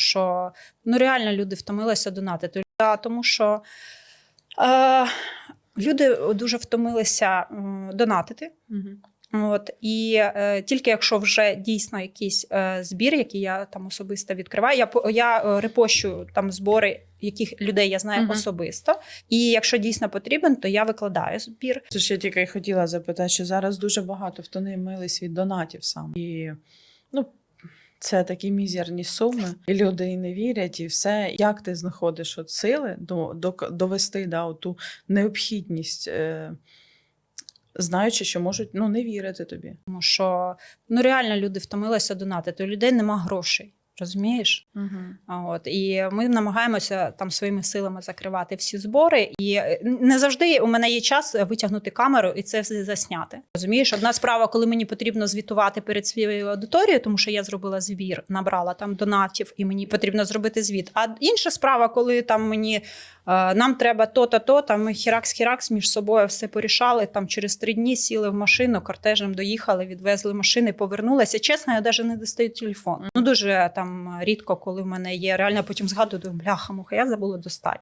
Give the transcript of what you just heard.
що ну реально люди втомилися донатити. А Тому що е, люди дуже втомилися донатити. От і е, тільки якщо вже дійсно якийсь е, збір, який я там особисто відкриваю, я я е, репощу там збори, яких людей я знаю Мгм. особисто. І якщо дійсно потрібен, то я викладаю збір. Це ж я тільки й хотіла запитати, що зараз дуже багато втомились від донатів сам. І ну, це такі мізерні суми, і люди і не вірять, і все. Як ти знаходиш от сили до, до, довести да, ту необхідність, е, знаючи, що можуть ну, не вірити тобі. Тому що ну реально люди втомилися донатити. У людей нема грошей. Розумієш? Угу. От і ми намагаємося там своїми силами закривати всі збори. І е, не завжди у мене є час витягнути камеру і це все засняти. Розумієш, одна справа, коли мені потрібно звітувати перед своєю аудиторією, тому що я зробила звір, набрала там донатів, і мені потрібно зробити звіт. А інша справа, коли там мені е, нам треба то-то, то там ми хіракс-хіракс між собою все порішали. Там через три дні сіли в машину, кортежем доїхали, відвезли машини, повернулися. Чесно, я навіть не достаю телефон. Ну дуже там рідко, коли в мене є. Реально потім згадую, бляха, муха, я забула достати.